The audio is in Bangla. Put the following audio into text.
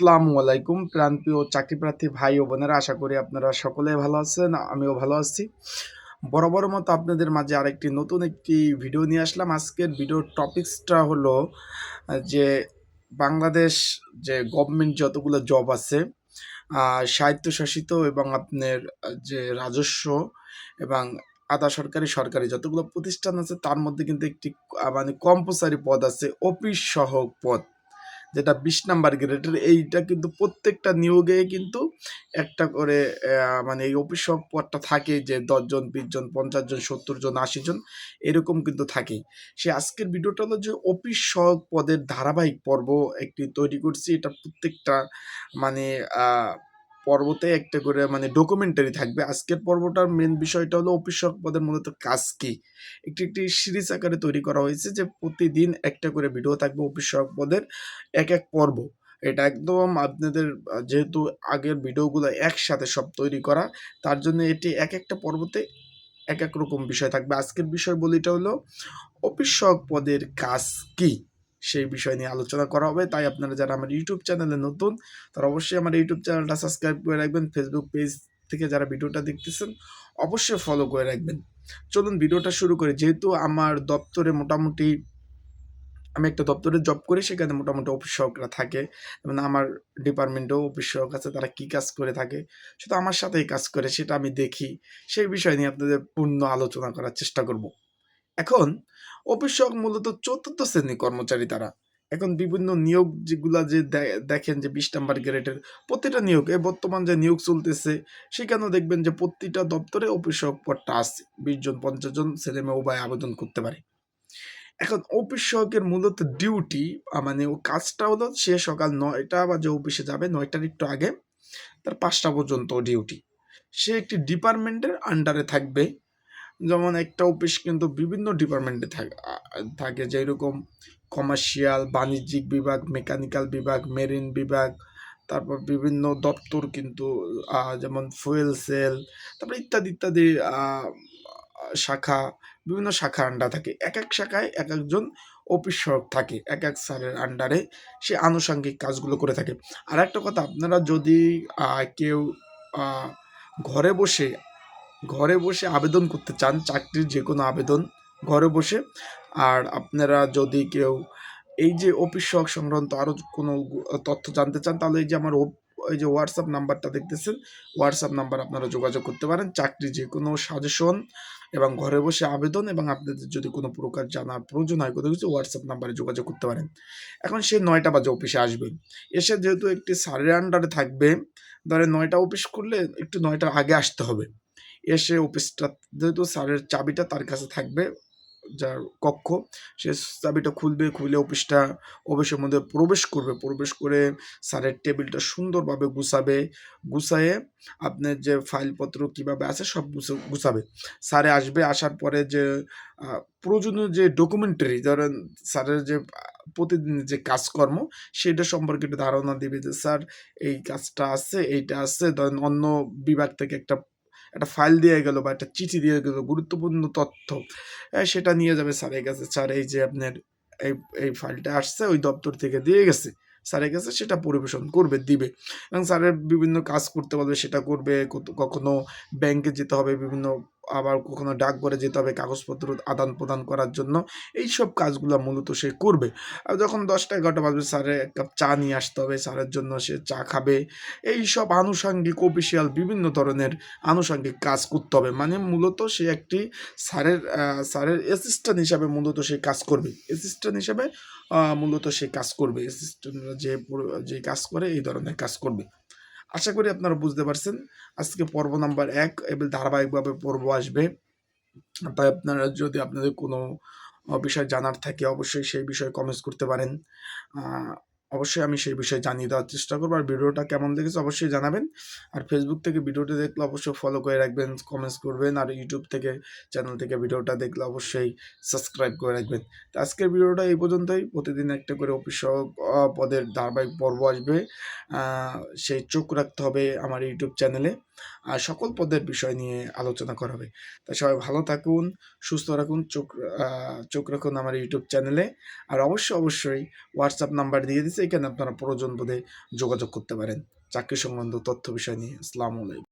আসসালামু আলাইকুম প্রান্তীয় চাকরি প্রার্থী ভাই ও বোনেরা, আশা করি আপনারা সকলে ভালো আছেন, আমিও ভালো আছি। বরাবর মতো আপনাদের মাঝে আরেকটি নতুন একটি ভিডিও নিয়ে আসলাম। আজকের ভিডিওর টপিক্সটা হলো যে বাংলাদেশ যে গভর্নমেন্ট যতগুলো জব আছে স্বায়ত্তশাসিত এবং আপনার যে রাজস্ব এবং আধা সরকারি সরকারি যতগুলো প্রতিষ্ঠান আছে, তার মধ্যে কিন্তু একটি মানে কম্পোসারি পদ আছে, অফিস সহক পদ। যেটা বিশ নাম্বার গ্রেডের, এইটা কিন্তু প্রত্যেকটা নিয়োগে কিন্তু একটা করে মানে এই অফিস পদটা থাকে যে দশজন, বিশজন পঞ্চাশ জন সত্তর জন আশি জন এরকম কিন্তু থাকেই। সে আজকের ভিডিওটা হলো যে অফিস সহক পদের ধারাবাহিক পর্ব একটি তৈরি করছি। এটা প্রত্যেকটা মানে পর্বতে একটা করে মানে ডকুমেন্টারি থাকবে। আজকের পর্বটার মেন বিষয়টা হলো অফিস সহক পদের মূলত কাজ কি একটি একটি সিরিজ আকারে তৈরি করা হয়েছে যে প্রতিদিন একটা করে ভিডিও থাকবে অফিস সহক পদের এক এক পর্ব। এটা একদম আপনাদের, যেহেতু আগের ভিডিওগুলো একসাথে সব তৈরি করা, তার জন্য এটি এক, একটা পর্বতে এক এক রকম বিষয় থাকবে। আজকের বিষয় বলিটা হলো অফিস পদের কাজ কি সেই বিষয় নিয়ে আলোচনা করা হবে। তাই আপনারা যারা আমার ইউটিউব চ্যানেলে নতুন, তারা অবশ্যই আমার ইউটিউব চ্যানেলটা সাবস্ক্রাইব করে রাখবেন। ফেসবুক পেজ থেকে যারা ভিডিওটা দেখতেছেন, অবশ্যই ফলো করে রাখবেন। চলুন ভিডিওটা শুরু করি। যেহেতু আমার দপ্তরে মোটামুটি, আমি একটা দপ্তরে জব করি, সেখানে মোটামুটি অফিস সহকরা থাকে। যেমন আমার ডিপার্টমেন্টেও অফিস সহক আছে, তারা কী কাজ করে থাকে শুধু আমার সাথেই কাজ করে, সেটা আমি দেখি। সেই বিষয় নিয়ে আপনাদের পূর্ণ আলোচনা করার চেষ্টা করব। এখন অফিস সহক মূলত চতুর্থ শ্রেণি কর্মচারী তারা। এখন বিভিন্ন নিয়োগ যেগুলা যে দেখেন যে বিশ নাম্বার গ্রেডের প্রতিটা নিয়োগ বর্তমান যে নিয়োগ চলতেছে, সেখানেও দেখবেন যে প্রতিটা দপ্তরে অফিস সহক পদটা আছে। বিশ জন, পঞ্চাশ জন ছেলে মেয়ে উভয় আবেদন করতে পারে। এখন অফিস সহকের মূলত ডিউটি মানে ও কাজটা হলো সে সকাল নয়টা বা যে অফিসে যাবে, নয়টার একটু আগে, তার পাঁচটা পর্যন্ত ডিউটি সে একটি ডিপার্টমেন্টের আন্ডারে থাকবে। যেমন একটা অফিস কিন্তু বিভিন্ন ডিপার্টমেন্টে থাকে থাকে। যেরকম কমার্শিয়াল বাণিজ্যিক বিভাগ মেকানিক্যাল বিভাগ মেরিন বিভাগ, তারপর বিভিন্ন দপ্তর কিন্তু যেমন ফুয়েল সেল তারপর ইত্যাদি ইত্যাদি শাখা, বিভিন্ন শাখা আন্ডার থাকে। এক এক শাখায় এক একজন অফিস সহক থাকে। এক এক স্যারের আন্ডারে সে আনুষঙ্গিক কাজগুলো করে থাকে। আর একটা কথা, আপনারা যদি কেউ ঘরে বসে ঘরে বসে আবেদন করতে চান, চাকরির যে কোনো আবেদন ঘরে বসে। আর আপনারা যদি কেউ এই যে অফিস সহক সংক্রান্ত আরও কোনো তথ্য জানতে চান, তাহলে এই যে আমার এই যে হোয়াটসঅ্যাপ নাম্বারটা দেখতেছেন হোয়াটসঅ্যাপ নাম্বার আপনারা যোগাযোগ করতে পারেন। চাকরি যে কোনো সাজেশন এবং ঘরে বসে আবেদন এবং আপনাদের যদি কোনো প্রকার জানার প্রয়োজন হয়, কোনো কিছু হোয়াটসঅ্যাপ নাম্বারে যোগাযোগ করতে পারেন। এখন সে নয়টা বাজে অফিসে আসবে। এসে যেহেতু একটি স্যারের আন্ডারে থাকবে ধরে নয়টা অফিস করলে একটু নয়টার আগে আসতে হবে। এসে অফিসটা যেহেতু স্যারের চাবিটা তার কাছে থাকবে, যার কক্ষ, সে চাবিটা খুলবে, খুলে অফিসটা অফিসের মধ্যে প্রবেশ করবে। প্রবেশ করে স্যারের টেবিলটা সুন্দরভাবে গুছাবে। গুছায়ে আপনার যে ফাইলপত্র কীভাবে আছে সব গুছা- গুছাবে। স্যারে আসবে, আসার পরে যে প্রয়োজনীয় যে ডকুমেন্টারি ধরেন স্যারের যে, প্রতিদিন যে কাজকর্ম, সেটা সম্পর্কে একটু ধারণা দিবে যে, স্যার, এই কাজটা আছে, এইটা আছে। ধরেন অন্য বিভাগ থেকে একটা একটা ফাইল দিয়ে গেলো বা একটা চিঠি দিয়ে গেলো গুরুত্বপূর্ণ তথ্য হ্যাঁ, সেটা নিয়ে যাবে স্যারের কাছে। স্যার এই যে আপনার এই এই ফাইলটা আসছে ওই দপ্তর থেকে দিয়ে গেছে। স্যারের কাছে সেটা পরিবেশন করবে দিবে। এবং স্যারের বিভিন্ন কাজ করতে পারবে সেটা করবে কখনো ব্যাংকে যেতে হবে বিভিন্ন আবার কখনো ডাকঘরে যেতে হবে, কাগজপত্র আদান প্রদান করার জন্য। এই সব কাজগুলো মূলত সে করবে। আর যখন দশটা এগারোটা বাজবে, স্যারের এক কাপ চা নিয়ে আসতে হবে। স্যারের জন্য সে চা খাবে। এই সব আনুষাঙ্গিক অফিসিয়াল বিভিন্ন ধরনের আনুষাঙ্গিক কাজ করতে হবে। মানে মূলত সে একটি স্যারের স্যারের অ্যাসিস্ট্যান্ট হিসাবে মূলত সে কাজ করবে। অ্যাসিস্ট্যান্ট হিসাবে মূলত সে কাজ করবে। অ্যাসিস্ট্যান্টরা যে যে কাজ করে, এই ধরনের কাজ করবে। আশা করি আপনারা বুঝতে পারছেন। আজকে পর্ব নাম্বার এক, এবার ধারাবাহিকভাবে পর্ব আসবে। তাই আপনারা যদি আপনাদের কোনো বিষয় জানার থাকে, অবশ্যই সেই বিষয়ে কমেন্টস করতে পারেন। অবশ্যই আমি সেই বিষয়ে জানিয়ে দেওয়ার চেষ্টা করব। আর ভিডিওটা কেমন লেগেছে অবশ্যই জানাবেন। আর ফেসবুক থেকে ভিডিওটা দেখলে অবশ্যই ফলো করে রাখবেন কমেন্টস করবেন। আর ইউটিউব থেকে চ্যানেল থেকে ভিডিওটা দেখলে অবশ্যই সাবস্ক্রাইব করে রাখবেন। তো আজকের ভিডিওটা এই পর্যন্তই। প্রতিদিন একটা করে অফিস সহক, আহ, পদের ধারাবাহিক পর্ব আসবে। সেই চোখ রাখতে হবে আমার ইউটিউব চ্যানেলে সকল পদের বিষয় নিয়ে আলোচনা করা হবে। তাই সবাই ভালো থাকুন, সুস্থ রাখুন, চোখ চোখ রাখুন আমার ইউটিউব চ্যানেলে আর অবশ্যই অবশ্যই হোয়াটসঅ্যাপ নাম্বার দিয়ে দিচ্ছে এখানে আপনারা প্রয়োজন বোধে যোগাযোগ করতে পারেন। চাকরি সংক্রান্ত তথ্য বিষয় নিয়ে, আসসালামু আলাইকুম।